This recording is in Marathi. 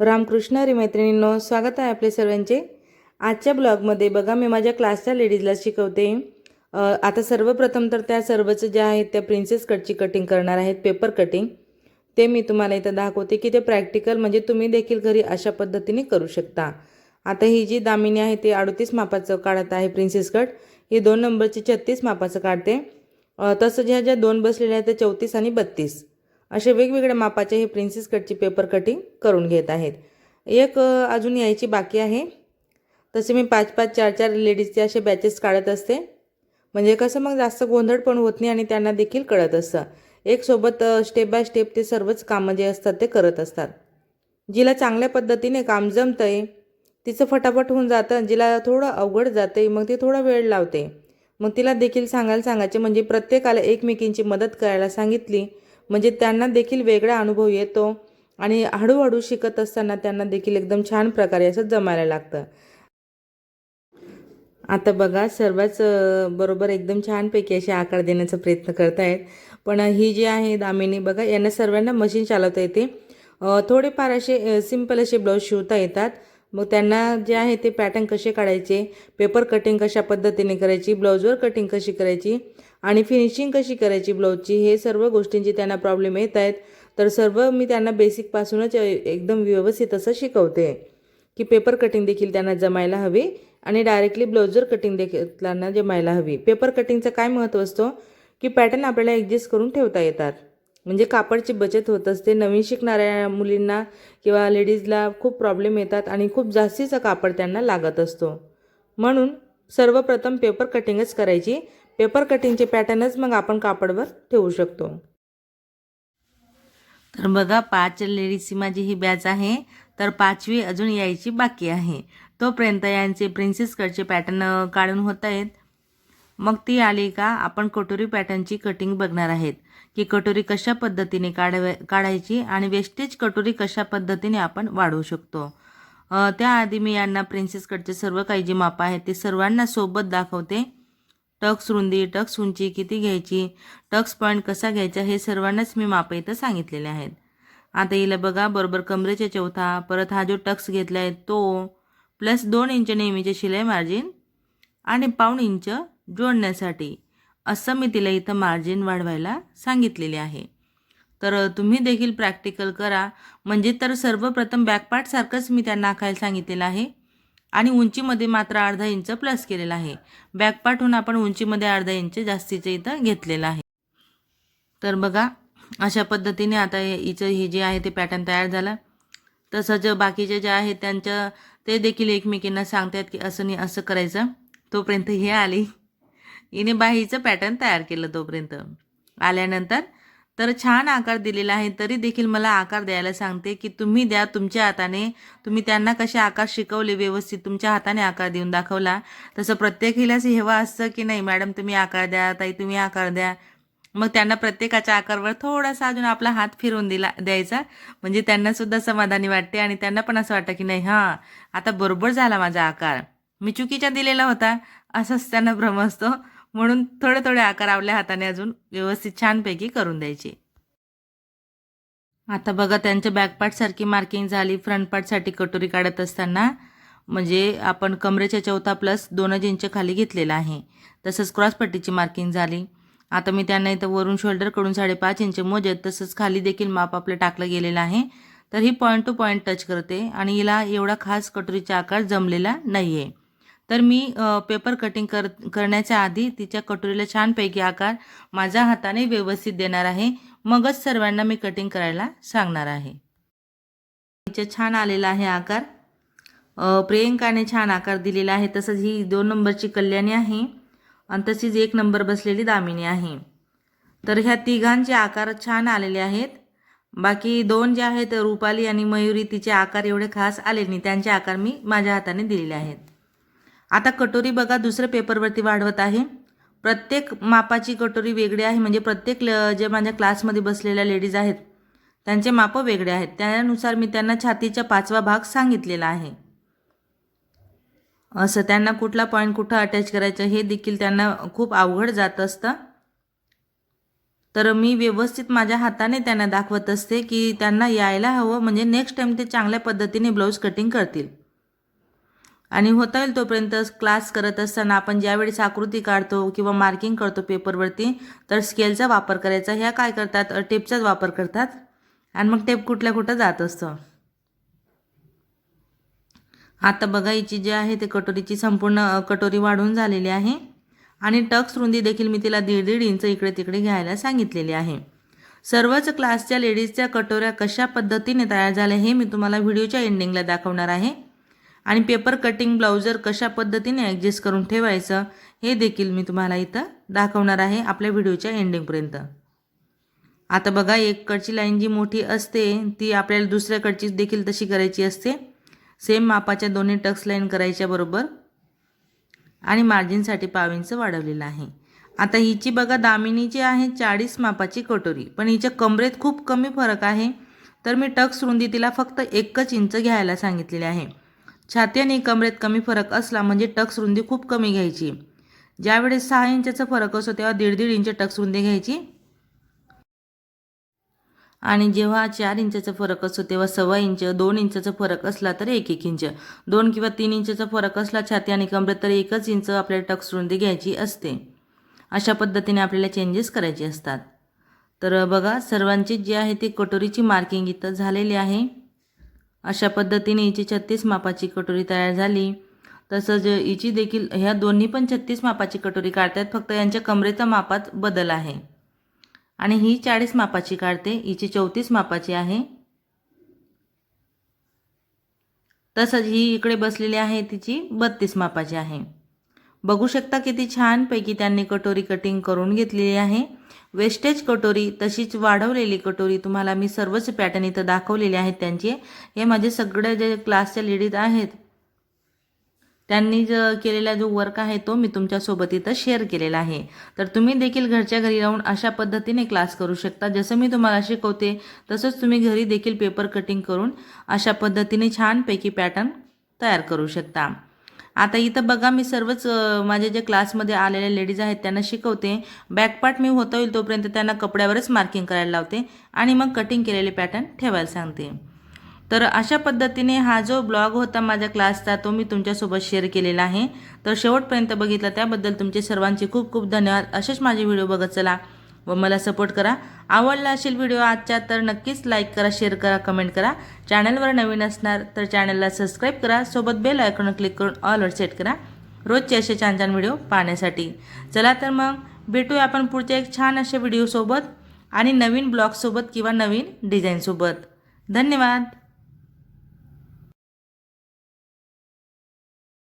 रामकृष्ण हरी मैत्रिणींनो स्वागत आहे आपले सर्वांचे. आजच्या ब्लॉगमध्ये बघा मी माझ्या क्लासच्या लेडीजला शिकवते. आता सर्वप्रथम तर त्या सर्वच ज्या आहेत त्या प्रिन्सेस कटची कटिंग करणार आहेत पेपर कटिंग ते मी तुम्हाला इथं दाखवते की ते प्रॅक्टिकल म्हणजे तुम्ही देखील घरी अशा पद्धतीने करू शकता. आता ही जी दामिनी आहे ती अडतीस मापाचं काढत आहे प्रिन्सेस कट ही दोन नंबरची छत्तीस मापाचं काढते. तसं ज्या ज्या दोन बसलेल्या आहेत त्या चौतीस आणि बत्तीस. असे वेगवेगळ्या मापाचे हे प्रिन्सेस कटची पेपर कटिंग करून घेत आहेत. एक अजून यायची बाकी आहे. तसे मी पाच पाच चार चार लेडीजचे असे बॅचेस काढत असते. म्हणजे कसं मग जास्त गोंधळ पण होत नाही आणि त्यांना देखील कळत असतं. एक सोबत स्टेप बाय स्टेप ते सर्वच कामं जे असतात ते करत असतात. जिला चांगल्या पद्धतीने काम जमतं आहे तिचं फटाफट होऊन जातं जिला थोडं अवघड जाते मग ती थोडा वेळ लावते. मग तिला देखील सांगायला सांगायचे म्हणजे प्रत्येकाला एकमेकींची मदत करायला सांगितली म्हणजे त्यांना देखील वेगळा अनुभव येतो आणि हळूहळू शिकत असताना त्यांना देखील एकदम छान प्रकारे असं जमायला लागतं. आता बघा सर्वच बरोबर एकदम छानपैकी असे आकार देण्याचा प्रयत्न करत आहेत पण ही जी आहे दामिनी बघा यांना सर्वांना मशीन चालवता येते. थोडेफार असे सिंपल असे ब्लाऊज शिवता येतात. मग त्यांना जे आहे ते पॅटर्न कसे काढायचे? पेपर कटिंग कशा पद्धतीने करायची? ब्लाऊजवर कटिंग कशी करायची? आणि फिनिशिंग कशी करायची ब्लाऊजची हे सर्व गोष्टींची त्यांना प्रॉब्लेम येत आहेत. तर सर्व मी त्यांना बेसिकपासूनच एकदम व्यवस्थित असं शिकवते. की पेपर कटिंग देखील त्यांना जमायला हवी आणि डायरेक्टली ब्लाऊजवर कटिंग देखील त्यांना जमायला हवी. पेपर कटिंगचं काय महत्त्व असतो? की पॅटर्न आपल्याला ॲडजस्ट करून ठेवता येतात. म्हणजे कापडची बचत होत असते. नवीन शिकणाऱ्या मुलींना किंवा लेडीजला खूप प्रॉब्लेम येतात आणि खूप जास्तीचा कापड त्यांना लागत असतो. म्हणून सर्वप्रथम पेपर कटिंगच करायची. पेपर कटिंगचे पॅटर्नच मग आपण कापडवर ठेवू शकतो. तर बघा पाच लेडीजची माझी ही बॅच आहे. तर पाचवी अजून यायची बाकी आहे. तोपर्यंत यांचे प्रिन्सेस कटचे पॅटर्न काढून होत आहेत. मग ती आली का आपण कटोरी पॅटर्नची कटिंग बघणार आहेत. की कटोरी कशा पद्धतीने काढावे काढायची आणि वेस्टेज कटोरी कशा पद्धतीने आपण वाढवू शकतो. त्याआधी मी यांना प्रिन्सेस कटचे सर्व काही जी मापं आहेत ते सर्वांना सोबत दाखवते. टक्स रुंदी टक्स उंची किती घ्यायची टक्स पॉईंट कसा घ्यायचा हे सर्वांनाच मी माप इथं सांगितलेले आहेत. आता हिला बघा बरोबर कमरेच्या चौथा परत हा जो टक्स घेतला आहे तो प्लस दोन इंच नेहमीचे शिलाई मार्जिन आणि पाऊण इंच जोडण्यासाठी. असं मी तिला इथं मार्जिन वाढवायला सांगितलेले आहे. तर तुम्ही देखील प्रॅक्टिकल करा. म्हणजे तर सर्वप्रथम बॅकपार्टसारखंच मी त्यांना आखायला सांगितलेलं आहे. आणि उंचीमध्ये मात्र अर्धा इंच प्लस केलेला आहे. बॅकपाठून आपण उंचीमध्ये अर्धा इंच जास्तीचं इथं घेतलेलं आहे. तर बघा अशा पद्धतीने आता हिचं हे जे आहे ते पॅटर्न तयार झालं. तसंच बाकीचे जे आहेत त्यांच्या ते देखील एकमेकींना सांगतात की असं नाही असं करायचं. तोपर्यंत हे आली. हिने बाहीचं पॅटर्न तयार केलं तोपर्यंत. आल्यानंतर तर छान आकार दिलेला आहे. तरी देखील मला आकार द्यायला सांगते की तुम्ही द्या तुमच्या हाताने. तुम्ही त्यांना कसे आकार शिकवले व्यवस्थित तुमच्या हाताने आकार देऊन दाखवला. तसं प्रत्येक हिलाच हेवा असतं की नाही मॅडम तुम्ही आकार द्या ताई तुम्ही आकार द्या. मग त्यांना प्रत्येकाच्या आकारवर थोडासा अजून आपला हात फिरवून दिला द्यायचा. म्हणजे त्यांना सुद्धा समाधानी वाटते आणि त्यांना पण असं वाटतं की नाही हां आता बरोबर झाला माझा आकार. मी चुकीचा दिलेला होता. असंच त्यांना भ्रम असतो. म्हणून थोडे थोडे आकार आपल्या हाताने अजून व्यवस्थित छानपैकी करून द्यायचे. आता बघा त्यांच्या बॅकपार्टसारखी मार्किंग झाली. फ्रंट पार्टसाठी कटोरी काढत असताना म्हणजे आपण कमरेच्या चौथा प्लस दोनच इंच खाली घेतलेला आहे. तसंच क्रॉसपट्टीची मार्किंग झाली. आता मी त्यांना इथं वरून शोल्डरकडून साडेपाच इंच मोजत तसंच खाली देखील माप आपलं टाकलं गेलेलं आहे. तर ही पॉईंट टू पॉईंट टच करते आणि हिला एवढा खास कटोरीचा आकार जमलेला नाही आहे तर मी पेपर कटिंग कर करण्याच्या आधी तिच्या कटोरीला छानपैकी आकार माझ्या हाताने व्यवस्थित देणार आहे. मगच सर्वांना मी कटिंग करायला सांगणार आहे. तिच्या छान आलेला आहे आकार. प्रियंकाने छान आकार दिलेला आहे. तसंच ही दोन नंबरची कल्याणी आहे. आणि तशीच एक नंबर बसलेली दामिनी आहे. तर ह्या तिघांचे आकार छान आलेले आहेत. बाकी दोन जे आहेत रुपाली आणि मयुरी तिचे आकार एवढे खास आले नाही. त्यांचे आकार मी माझ्या हाताने दिलेले आहेत. आता कटोरी बघा दुसऱ्या पेपरवरती वाढवत आहे. प्रत्येक मापाची कटोरी वेगळी आहे म्हणजे प्रत्येक ल जे माझ्या क्लासमध्ये बसलेल्या लेडीज आहेत त्यांचे मापं वेगळे आहेत. त्यानुसार मी त्यांना छातीचा पाचवा भाग सांगितलेला आहे. असं त्यांना कुठला पॉईंट कुठं अटॅच करायचं हे देखील त्यांना खूप अवघड जात असतं. तर मी व्यवस्थित माझ्या हाताने त्यांना दाखवत असते की त्यांना यायला हवं म्हणजे नेक्स्ट टाईम ते चांगल्या पद्धतीने ब्लाऊज कटिंग करतील. आणि होता येईल तोपर्यंत क्लास करत असताना आपण ज्यावेळेस आकृती काढतो किंवा मार्किंग करतो पेपरवरती तर स्केलचा वापर करायचा. ह्या काय करतात? टेपचाच वापर करतात. आणि मग टेप कुठल्या कुठं जात असतं? आता बघा हिची जी आहे ते कटोरीची संपूर्ण कटोरी वाढून झालेली आहे. आणि टक्स रुंदी देखील मी तिला दीड दीड इंच इकडे तिकडे घ्यायला सांगितलेली आहे. सर्वच क्लासच्या लेडीजच्या कटोऱ्या कशा पद्धतीने तयार झाल्या हे मी तुम्हाला व्हिडिओच्या एंडिंगला दाखवणार आहे. आणि पेपर कटिंग ब्लाउजर कशा पद्धतीने ॲडजस्ट करून ठेवायचं हे देखील मी तुम्हाला इथं दाखवणार आहे आपल्या व्हिडिओच्या एंडिंगपर्यंत आता बघा एक कडची लाईन जी मोठी असते ती आपल्याला दुसऱ्याकडची देखील तशी करायची असते. सेम मापाच्या दोन्ही टक्स लाईन करायच्या बरोबर. आणि मार्जिनसाठी पाविंच वाढवलेलं आहे. आता हिची बघा दामिनीची आहे चाळीस मापाची कटोरी. पण हिच्या कमरेत खूप कमी फरक आहे. तर मी टक्स रुंदी तिला फक्त एकच इंच घ्यायला सांगितलेली आहे. छाती आणि कमरेत कमी फरक असला म्हणजे टक्स रुंदी खूप कमी घ्यायची. ज्यावेळेस सहा इंचाचा फरक असतो तेव्हा दीड दीड इंच टक्स रुंदी घ्यायची. आणि जेव्हा चार इंचाचा फरक असतो तेव्हा सव्वा इंच दोन इंचाचा फरक असला तर एक एक इंच. दोन किंवा तीन इंचाचा फरक असला छाती आणि कमरेत तर एकच इंच आपल्याला टक्स रुंदी घ्यायची असते. अशा पद्धतीने आपल्याला चेंजेस करायचे असतात. तर बघा सर्वांची जी आहे ती कटोरीची मार्किंग इथं झालेली आहे. अशा पद्धतीने हिची छत्तीस मापाची कटोरी तयार झाली. तसंच हिची देखील ह्या दोन्ही पण छत्तीस मापाची कटोरी काढतात फक्त यांच्या कमरेचा मापात बदल आहे. आणि ही चाळीस मापाची काढते हिची चौतीस मापाची आहे. तसंच ही इकडे बसलेली आहे तिची बत्तीस मापाची आहे. बघू शकता किती छानपैकी त्यांनी कटोरी कटिंग करून घेतलेली आहे. वेस्टेज कटोरी तशीच वाढवलेली कटोरी तुम्हाला मी सर्वच पॅटर्न इथं दाखवलेले आहेत त्यांचे. हे माझे सगळे जे क्लासच्या लेडीज आहेत त्यांनी ज केलेला जो वर्क आहे तो मी तुमच्यासोबत इथं शेअर केलेला आहे. तर तुम्ही देखील घरच्या घरी राहून अशा पद्धतीने क्लास करू शकता. जसं मी तुम्हाला शिकवते तसंच तुम्ही घरी देखील पेपर कटिंग करून अशा पद्धतीने छानपैकी पॅटर्न तयार करू शकता. आता इथं बघा मी सर्वच माझ्या जे क्लासमध्ये आलेल्या लेडीज आहेत त्यांना शिकवते. बॅकपार्ट मी होता होईल तोपर्यंत त्यांना कपड्यावरच मार्किंग करायला लावते आणि मग कटिंग केलेले पॅटर्न ठेवायला सांगते. तर अशा पद्धतीने हा जो ब्लॉग होता माझ्या क्लासचा तो मी तुमच्यासोबत शेअर केलेला आहे. तर शेवटपर्यंत बघितला त्याबद्दल तुमचे सर्वांचे खूप खूप धन्यवाद. असेच माझे व्हिडिओ बघत चला. व मला सपोर्ट करा. आवडला असेल व्हिडिओ आजच्या तर नक्कीच लाईक करा शेअर करा कमेंट करा. चॅनलवर नवीन असणार तर चॅनलला सबस्क्राईब करा. सोबत बेल आयकॉन क्लिक करून ऑलवर सेट करा. रोजचे असे छान छान व्हिडिओ पाहण्यासाठी. चला तर मग भेटूया आपण पुढच्या एक छान अशा व्हिडिओसोबत आणि नवीन ब्लॉगसोबत किंवा नवीन डिझाईनसोबत धन्यवाद.